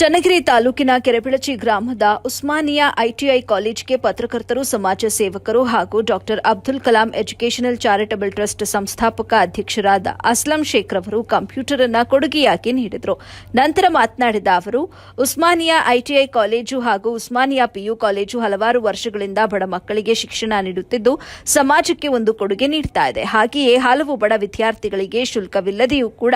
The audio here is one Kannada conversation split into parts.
ಚನ್ನಗಿರಿ ತಾಲೂಕಿನ ಕೆರೆಬಿಳಚಿ ಗ್ರಾಮದ ಉಸ್ಮಾನಿಯಾ ಐಟಿಐ ಕಾಲೇಜ್ಗೆ ಪತ್ರಕರ್ತರು, ಸಮಾಜ ಸೇವಕರು ಹಾಗೂ doctor Abdul Kalam educational charitable trust ಸಂಸ್ಥಾಪಕ ಅಧ್ಯಕ್ಷರಾದ ಅಸ್ಲಂ ಶೇಖ್ ಅವರು ಕಂಪ್ಯೂಟರ್ ಅನ್ನು ಕೊಡುಗೆಯಾಗಿ ನೀಡಿದರು. ನಂತರ ಮಾತನಾಡಿದ ಅವರು, ಉಸ್ಮಾನಿಯಾ ಐಟಿಐ ಕಾಲೇಜು ಹಾಗೂ ಉಸ್ಮಾನಿಯಾ ಪಿಯು ಕಾಲೇಜು ಹಲವಾರು ವರ್ಷಗಳಿಂದ ಬಡ ಮಕ್ಕಳಿಗೆ ಶಿಕ್ಷಣ ನೀಡುತ್ತಿದ್ದು, ಸಮಾಜಕ್ಕೆ ಒಂದು ಕೊಡುಗೆ ನೀಡುತ್ತಾ ಇದೆ. ಹಾಗೆಯೇ ಹಲವು ಬಡ ವಿದ್ಯಾರ್ಥಿಗಳಿಗೆ ಶುಲ್ಕವಿಲ್ಲದೆಯೂ ಕೂಡ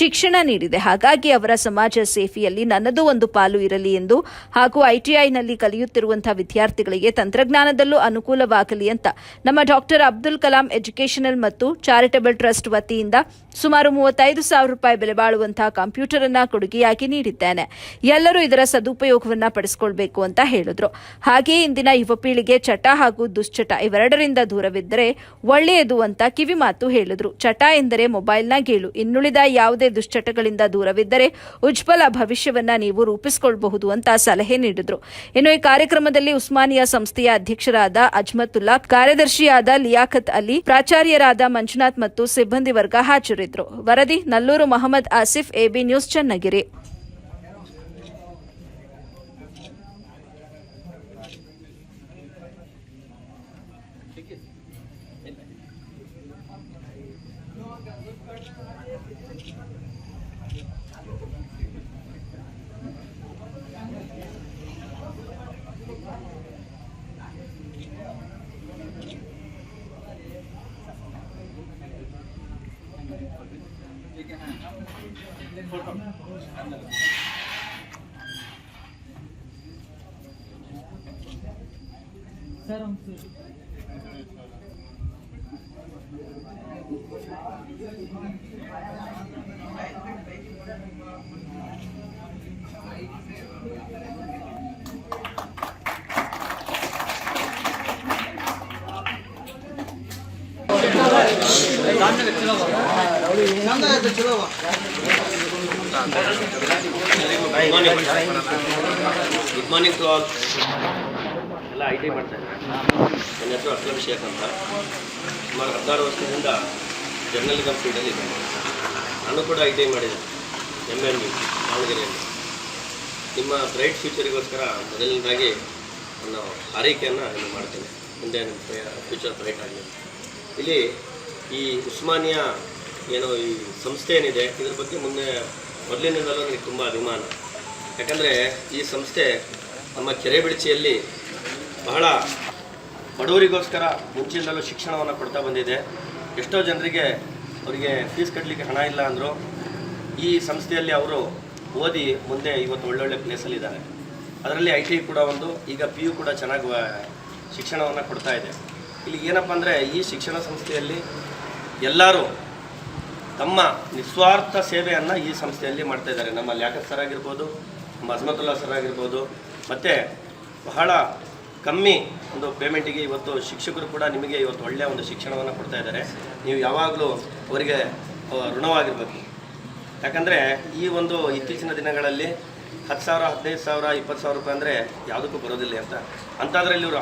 ಶಿಕ್ಷಣ ನೀಡಿದೆ. ಹಾಗಾಗಿ ಅವರ ಸಮಾಜ ಸೇಫಿಯಲ್ಲಿ ನನ್ನದು ಒಂದು ಪಾಲು ಇರಲಿ ಎಂದು ಹಾಗೂ ಐಟಿಐನಲ್ಲಿ ಕಲಿಯುತ್ತಿರುವಂತಹ ವಿದ್ಯಾರ್ಥಿಗಳಿಗೆ ತಂತ್ರಜ್ಞಾನದಲ್ಲೂ ಅನುಕೂಲವಾಗಲಿ ಅಂತ ನಮ್ಮ ಡಾಕ್ಟರ್ ಅಬ್ದುಲ್ ಕಲಾಂ ಎಜುಕೇಷನಲ್ ಮತ್ತು ಚಾರಿಟಬಲ್ ಟ್ರಸ್ಟ್ ವತಿಯಿಂದ ಸುಮಾರು ಮೂವತ್ತೈದು ಸಾವಿರ ರೂಪಾಯಿ ಬೆಲೆ ಬಾಳುವಂತಹ ಕಂಪ್ಯೂಟರ್ ಅನ್ನ ಕೊಡುಗೆಯಾಗಿ ನೀಡಿದ್ದೇನೆ. ಎಲ್ಲರೂ ಇದರ ಸದುಪಯೋಗವನ್ನ ಪಡಿಸಿಕೊಳ್ಬೇಕು ಅಂತ ಹೇಳಿದ್ರು. ಹಾಗೆಯೇ ಇಂದಿನ ಯುವ ಪೀಳಿಗೆ ಚಟ ಹಾಗೂ ದುಶ್ಚಟ ಇವೆರಡರಿಂದ ದೂರವಿದ್ದರೆ ಒಳ್ಳೆಯದು ಅಂತ ಕಿವಿ ಮಾತು ಹೇಳಿದ್ರು. ಚಟ ಎಂದರೆ ಮೊಬೈಲ್ನ ಗೇಳು. ಇನ್ನುಳಿದ ಯಾವುದೇ ದುಶ್ಚಟಗಳಿಂದ ದೂರವಿದ್ದರೆ ಉಜ್ವಲ ಭವಿಷ್ಯವನ್ನ ನೀವು ರೂಪಿಸಿಕೊಳ್ಳಬಹುದು ಅಂತ ಸಲಹೆ ನೀಡಿದರು. ಇನ್ನು ಈ ಕಾರ್ಯಕ್ರಮದಲ್ಲಿ ಉಸ್ಮಾನಿಯಾ ಸಂಸ್ಥೆಯ ಅಧ್ಯಕ್ಷರಾದ ಅಜ್ಮತುಲ್ಲಾ, ಕಾರ್ಯದರ್ಶಿಯಾದ ಲಿಯಾಖತ್ ಅಲಿ, ಪ್ರಾಚಾರ್ಯರಾದ ಮಂಜುನಾಥ್ ಮತ್ತು ಸಿಬ್ಬಂದಿ ವರ್ಗ ಹಾಜರಿದ್ದರು ವರದಿ, Nallur Mohammed Asif, A B news Channagiri. 사랑스 남자가 들어가 good morning to all ಎಲ್ಲ ಐ ಟಿ ಮಾಡ್ತಾ ಇದ್ದಾರೆ. ನನ್ನ ಹೆಸರು ಅಸ್ಲಂ ಶೇಖ್ ಅಂತ. ಸುಮಾರು ಹದಿನಾರು ವರ್ಷದಿಂದ ಜರ್ನಲಿಸಮ್ ಫೀಲ್ಡಲ್ಲಿ ಇದ್ದೇನೆ. ನಾನು ಕೂಡ ಐ ಟಿ ಮಾಡಿದೆ ಎಂ ಎನ್ ಬಿ ದಾವಣಗೆರೆಯಲ್ಲಿ. ನಿಮ್ಮ ಬ್ರೈಟ್ ಫ್ಯೂಚರಿಗೋಸ್ಕರ ಮೊದಲನೇದಾಗಿ ನಾನು ಆರೈಕೆಯನ್ನು ನಾನು ಮಾಡ್ತೇನೆ. ಮುಂದೆ ನಿಮ್ಮ ಫ್ಯೂಚರ್ ಬ್ರೈಟ್ ಆಗಲಿ. ಇಲ್ಲಿ ಈ ಉಸ್ಮಾನಿಯಾ ಏನೋ ಈ ಸಂಸ್ಥೆ ಏನಿದೆ, ಇದ್ರ ಬಗ್ಗೆ ಮುಂದೆ ಮೊದಲಿನಿಂದಲೂ ನನಗೆ ತುಂಬ ಅಭಿಮಾನ. ಯಾಕಂದರೆ ಈ ಸಂಸ್ಥೆ ನಮ್ಮ ಕೆರೆ ಕೆರೆಬಿಡ್ಚಿಯಲ್ಲಿ ಬಹಳ ಬಡವರಿಗೋಸ್ಕರ ಮುಂಚಿನಿಂದಲೂ ಶಿಕ್ಷಣವನ್ನು ಕೊಡ್ತಾ ಬಂದಿದೆ. ಎಷ್ಟೋ ಜನರಿಗೆ ಅವರಿಗೆ ಫೀಸ್ ಕಟ್ಟಲಿಕ್ಕೆ ಹಣ ಇಲ್ಲ ಅಂದರು ಈ ಸಂಸ್ಥೆಯಲ್ಲಿ ಅವರು ಓದಿ ಮುಂದೆ ಇವತ್ತು ಒಳ್ಳೊಳ್ಳೆ ಪ್ಲೇಸಲ್ಲಿದ್ದಾರೆ ಅದರಲ್ಲಿ ಐ ಕೂಡ ಒಂದು, ಈಗ ಪಿ ಯು ಕೂಡ ಚೆನ್ನಾಗಿ ಶಿಕ್ಷಣವನ್ನು ಕೊಡ್ತಾ ಇದೆ. ಇಲ್ಲಿ ಏನಪ್ಪ ಅಂದರೆ ಈ ಶಿಕ್ಷಣ ಸಂಸ್ಥೆಯಲ್ಲಿ ಎಲ್ಲರೂ ತಮ್ಮ ನಿಸ್ವಾರ್ಥ ಸೇವೆಯನ್ನು ಈ ಸಂಸ್ಥೆಯಲ್ಲಿ ಮಾಡ್ತಾ ಇದ್ದಾರೆ. ನಮ್ಮ ಲ್ಯಾಕತ್ ಸರ್ ಆಗಿರ್ಬೋದು, ನಮ್ಮ ಅಜ್ಮತುಲ್ಲಾ ಸರ್ ಆಗಿರ್ಬೋದು, ಮತ್ತು ಬಹಳ ಕಮ್ಮಿ ಒಂದು ಪೇಮೆಂಟಿಗೆ ಇವತ್ತು ಶಿಕ್ಷಕರು ಕೂಡ ನಿಮಗೆ ಇವತ್ತು ಒಳ್ಳೆಯ ಒಂದು ಶಿಕ್ಷಣವನ್ನು ಕೊಡ್ತಾ ಇದ್ದಾರೆ. ನೀವು ಯಾವಾಗಲೂ ಅವರಿಗೆ ಋಣವಾಗಿರ್ಬೇಕು. ಯಾಕಂದರೆ ಈ ಒಂದು ಇತ್ತೀಚಿನ ದಿನಗಳಲ್ಲಿ ಹತ್ತು ಸಾವಿರ, ಹದಿನೈದು ಸಾವಿರ, ಇಪ್ಪತ್ತು ಸಾವಿರ ರೂಪಾಯಿ ಅಂದರೆ ಯಾವುದಕ್ಕೂ ಬರೋದಿಲ್ಲ ಅಂತ. ಅಂಥದ್ರಲ್ಲಿ ಇವರು